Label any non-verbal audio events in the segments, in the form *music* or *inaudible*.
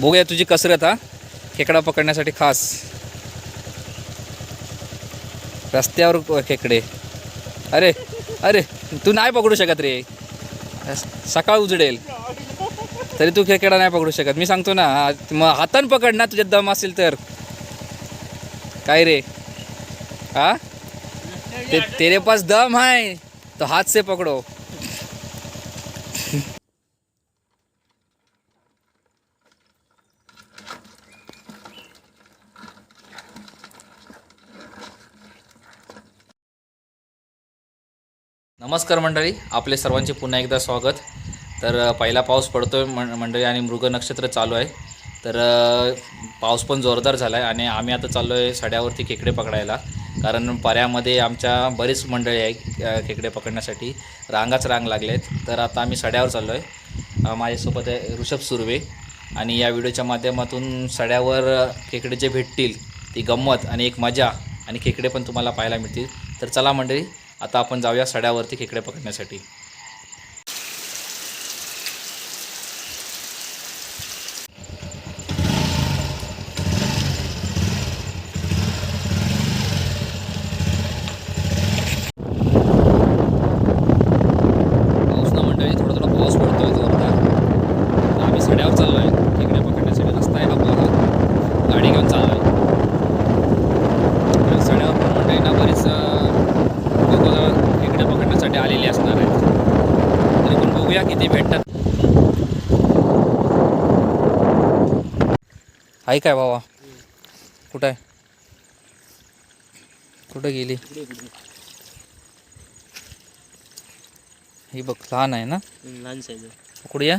बघूया तुझी कसरत हा. खेकडा पकडण्यासाठी खास. रस्त्यावर खेकडे. अरे अरे तू नाही पकडू शकत रे. सकाळ उजडेल. तरी तू खेकडा नाही पकडू शकत. मी सांगतो ना मग हातान पकड ना तुझ्यात दम असेल तर. काय रे? हा? ते तेरे पास दम आहे तो हात से पकड़ो. नमस्कार मंडळी आपले सर्वांचे पुन्हा एकदा स्वागत. तर पहिला पाऊस पडतोय मं मंडळी आणि मृग नक्षत्र चालू आहे. तर पाऊस पण जोरदार झाला आहे आणि आम्ही आता चाललो आहे सड्यावरती खेकडे पकडायला. कारण पर्यामध्ये आमच्या बरीच मंडळी आहे खेकडे पकडण्यासाठी. रांगाच रांग लागले आहेत तर आता आम्ही सड्यावर चाललो आहे माझ्यासोबत आहे ऋषभ सुर्वे. आणि या व्हिडिओच्या माध्यमातून सड्यावर खेकडे जे भेटतील ती गंमत आणि एक मजा आणि खेकडे पण तुम्हाला पाहायला मिळतील. तर चला मंडळी आता आपण जाऊया सड्यावरती खेकडे पकडण्यासाठी. आहे काय भावा कुठं आहे? कुठं गेली? ही बघ लहान आहे ना? लहान साईज पकडूया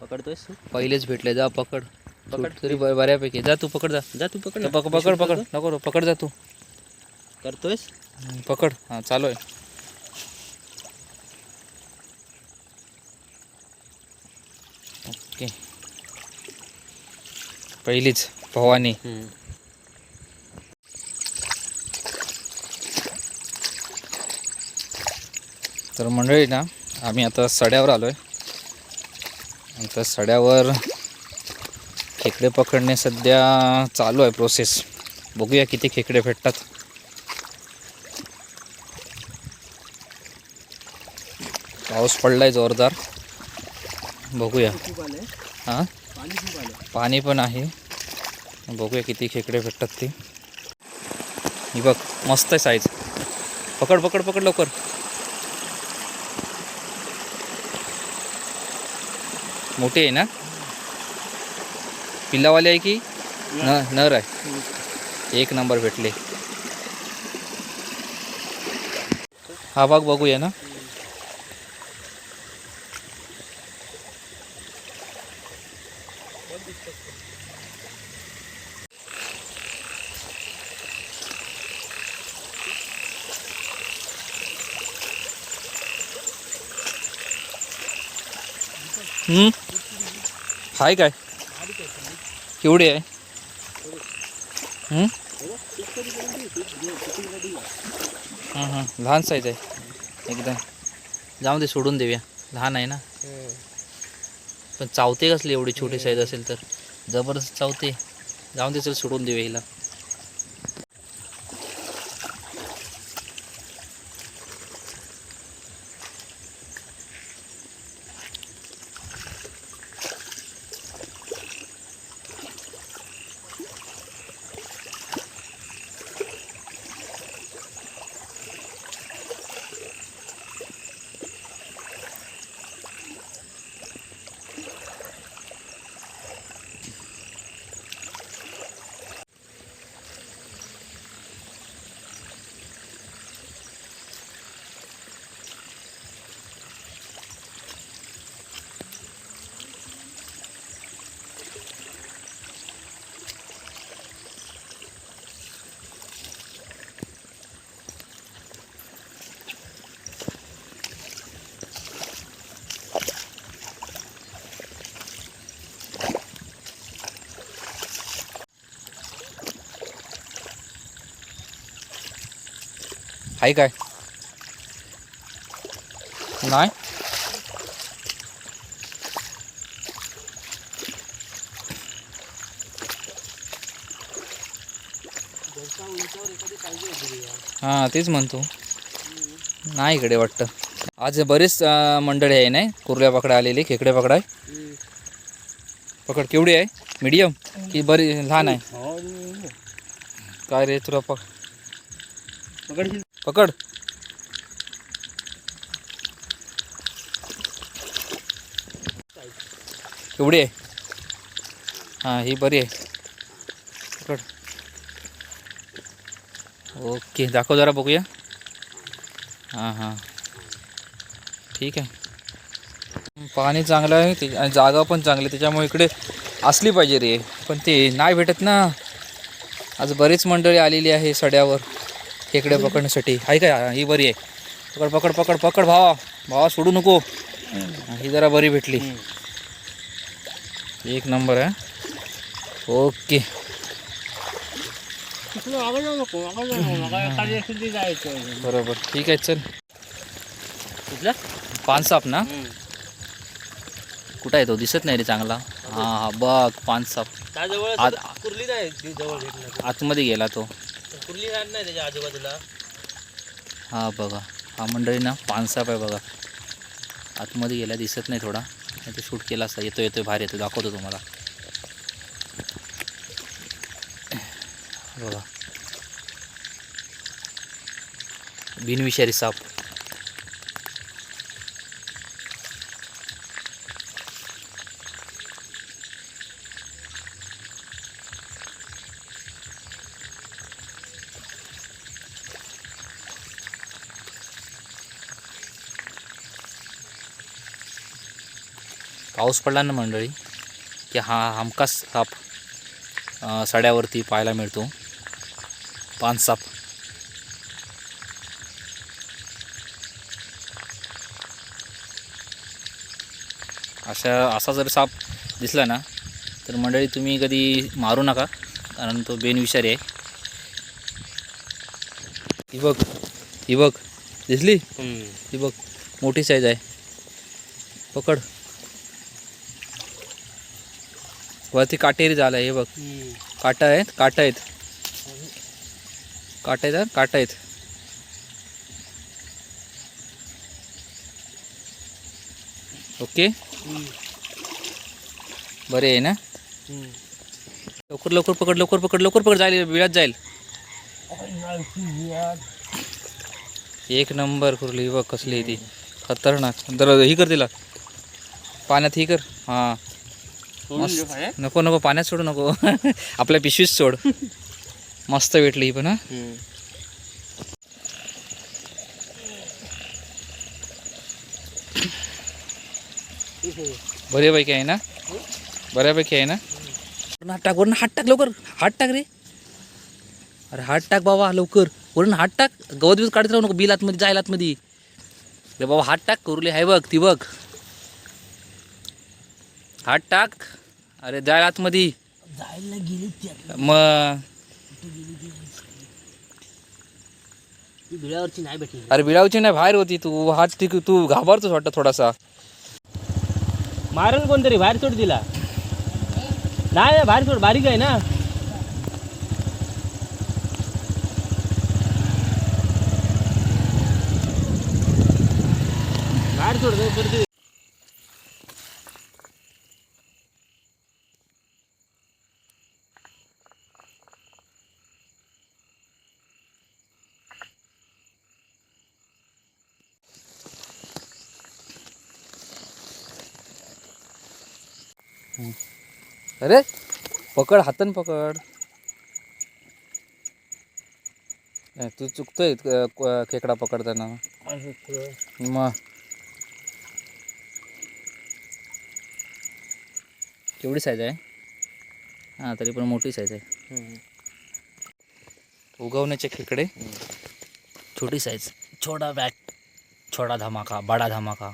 पकडतोयस तू? पहिलेच भेटले जा पकड. पकड. तरी बऱ्यापैकी. जा तू पकड जा. जा तू पकड पकड पकड नको पकड जा तू. करतोयस? हम्म, पकड. हाँ चालू आहे. पहिलीच भवानी. तर मंडळी ना आम्ही आता सड्यावर आलो आहे आता सड्यावर खेकडे पकडणे सध्या चालू आहे प्रोसेस बघूया किती खेकडे भेटतात. पाऊस पडलाय जोरदार. बघूया. हां? पाणी पण आहे. बघूया किती खेकडे भेटतात ते. ही बघ मस्त आहे साईज पकड पकड पकड लवकर. मोठी आहे ना? पिल्लावाली आहे की? न नर आहे. एक नंबर भेटले. हा भाग बघूया ना. हाय काय? केवढी आहे? हां हां लहान साईज आहे. एकदम. जाऊ दे सोडून देऊया. लहान आहे ना? पण चावते कसली एवढी छोटी साईज असेल तर? जबरदस्त चावते. जाऊन दे चल सोडून देऊया हिला. thấy काय? नाही? हा तेच म्हणतो. नाही इकडे वाटत. आज बरेच मंडळी आहे नाही? कुर्ल्या पकडा आलेली खेकडे पकड आहे पकड केवढी आहे? मीडियम? की बरी लहान आहे? हो, काय रे तुला पक पकड. एवढी आहे. हां ही बरी आहे. पकड. ओके दाखव जरा बघूया. हां हां. ठीक आहे. पाणी चांगलं आहे ते आणि जागा पण चांगली आहे, त्याच्यामुळे इकडे असली पाहिजे रे. पण ते नाही भेटत ना. आज बरीच मंडळी आलेली आहे सड्यावर. खेकडे पकडण्यासाठी. आहे का ही बरी आहे. पकड पकड पकड पकड भावा. भावा सोडू नको. ही जरा बरी भेटली. एक नंबर आहे ओके. बरोबर. ठीक आहे चल. कुठलं? पानसाप ना? कुठं आहे तो? दिसत नाही रे चांगला. हां हां बघ पानसाप आतमध्ये गेला तो. कुठली राहत नाही त्याच्या आजूबाजूला? हा बघा. हा मंडळी ना पानसाप आहे बघा. आतमध्ये गेला दिसत नाही थोडा. तो शूट केला असता. येतो येतो भारी येतो दाखवतो तुम्हाला. बघा. बिनविषारी साप. पाऊस पडला ना मंडळी की हा हमखास साप सड्यावरती पाहायला मिळतो. पानसाप. अशा असा जर साप दिसला ना तर मंडळी तुम्ही कधी मारू नका कारण तो बेनविषारी आहे. ही बघ ही बघ दिसली? ही बघ मोठी साईज आहे. पकड. वरती काटेरी झाला हे बघ. काटा आहेत काटा आहेत. काटा आहेत हा, काटा आहेत. ओके. बरे आहे ना? लवकर लवकर पकड लवकर पकड लवकर पकड जाईल बिळात जाईल. एक नंबर कुरली बघ कसली आहे ती. खतरनाक. दर ही कर तिला. पाण्यात ही कर. हां. मस्त. नको नको पाण्यात सोडू नको. *laughs* आपल्या पिशवीत सोड. मस्त भेटली ही पण हा. बऱ्यापैकी आहे ना? बऱ्यापैकी आहे ना? वरून हात टाक वरून हात टाक लवकर. हात टाक रे. अरे हात टाक बाबा लवकर. वरून हात टाक. गवत बिवत काढत राहू नको बिल आतमध्ये जायला आतमध्ये. रे बाबा हात टाक करुली आहे बघ ती बघ. हात टाक. अरे जायला आतमध्ये. जायला गेली मग बिळावरची नाही भेटली. अरे बिळावची नाही बाहेर होती तू. हात ती तू घाबरतोस वाटतं थोडासा. मारण कोणतरी बाहेर सोड दिला नाही नाही, बाहेर सोड बारीक आहे ना. बाहेर सोड अरे पकड हातन पकड. नाही तू चुकतोय खेकडा पकडताना. मग केवढी साईज आहे? हां तरी पण मोठी साईज आहे. उगवण्याचे खेकडे. छोटी साईज छोटा बॅग छोटा धमाका बडा धमाका.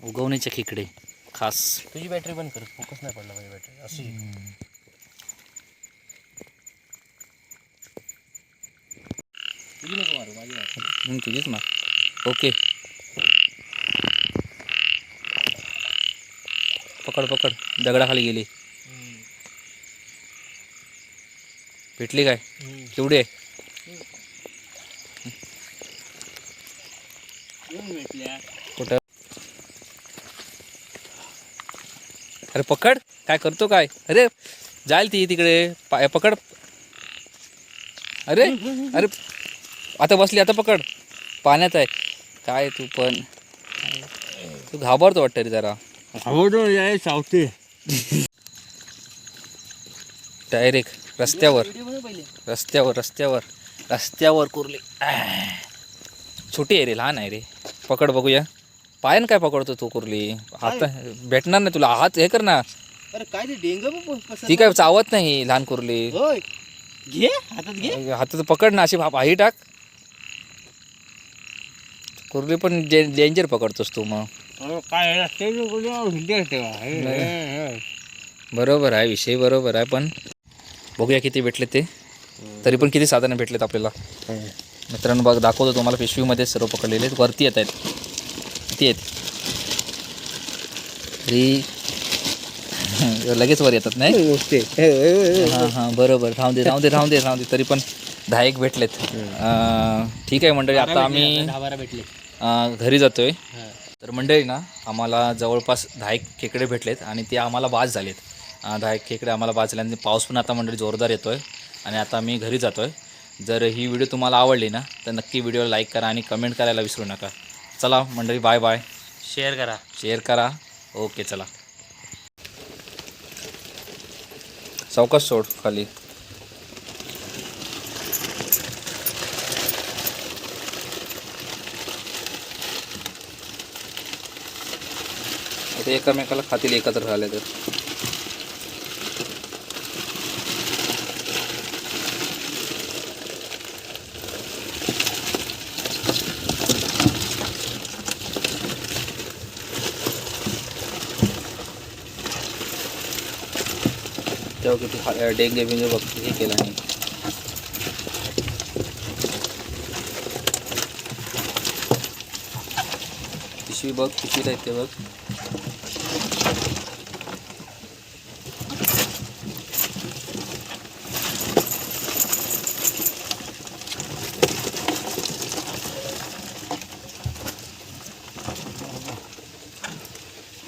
उगवण्याचे खेकडे. खास. तुझी बॅटरी बंद कर. फोकस नाही पडला माझी बॅटरी अशी. तुझी नको मारू माझी मारू हम्म, तुझीच मार. ओके. पकड पकड. दगडाखाली गेली. भेटली काय? केवढी आहे? कुठं अरे पकड काय करतो काय? अरे जाईल ती तिकडे पाय पकड. अरे अरे आता बसली आता पकड. पाण्यात आहे. काय तू पण. तू घाबरतो वाटतं रे जरा. सावते. डायरेक्ट रस्त्यावर. रस्त्यावर रस्त्यावर. रस्त्यावर कुर्ली. छोटी आहे रे लहान आहे रे. पकड बघूया. पायान काय पकडतो तू कुर्ली? हात भेटणार नाही तुला. हात हे कर ना. अरे काय ते डेंग ती काय चावत नाही लहान कुर्ली. होय. घे हातात घे. हातात पकड ना अशी भाई टाक. कुर्ली पण डेंजर पकडतोस तू मग. काय बरोबर आहे विषय बरोबर आहे पण बघूया किती भेटले ते. तरी पण किती साधनं भेटलेत आपल्याला. मित्रांनो बघ दाखवतो तुम्हाला पिशवीमध्ये सर्व पकडलेले आहेत. वरती येत आहेत. किती आहेत *laughs* लगेच वर येतात नाही? हां हां बरोबर. राहून दे राहून दे राहून दे राहून दे. तरी पण दहा एक भेटलेत. ठीक आहे मंडळी आता आम्ही बारा भेटले. घरी जातोय. तर मंडळी ना आम्हाला जवळपास दहा एक खेकडे भेटलेत आणि ते आम्हाला बाज झालेत. दहा एक खेकडे आम्हाला बाज झाले आणि पाऊस पण आता मंडळी जोरदार येतो आहे आणि आता मी घरी जातो आहे जर ही व्हिडिओ तुम्हाला आवडली ना तर नक्की व्हिडिओला लाईक करा आणि कमेंट करायला विसरू नका. चला मंडळी बाय बाय शेअर करा. शेअर करा. ओके चला. चौकस सोड खाली. ते एकामेकाला खातील एकत्र झाले तर. तेव्हा किती हा- डेंगे बिंगे बघ हे केला नाही. पिशवी बघ पिशवी राहते बघ.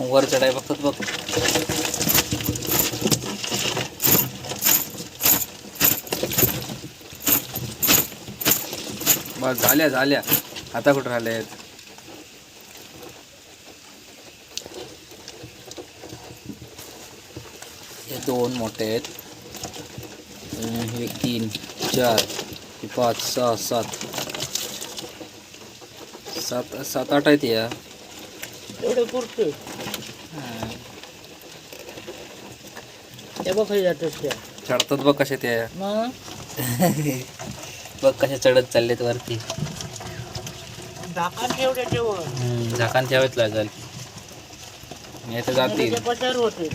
वर चढाय बघतात बघ. बस झाल्या झाल्या. आता कुठं राहिल्या आहेत? हे दोन मोठे आहेत. हे तीन चार हे पाच सहा सात. सात सात आठ आहेत या. चढतात बघ कशा त्या मग? *laughs* बघ कशा चढत चाललेत वरती. झाकण ठेव त्याच्यावर हम्म, झाकण ठेवायच लागेल. नाही तर जातील. होते.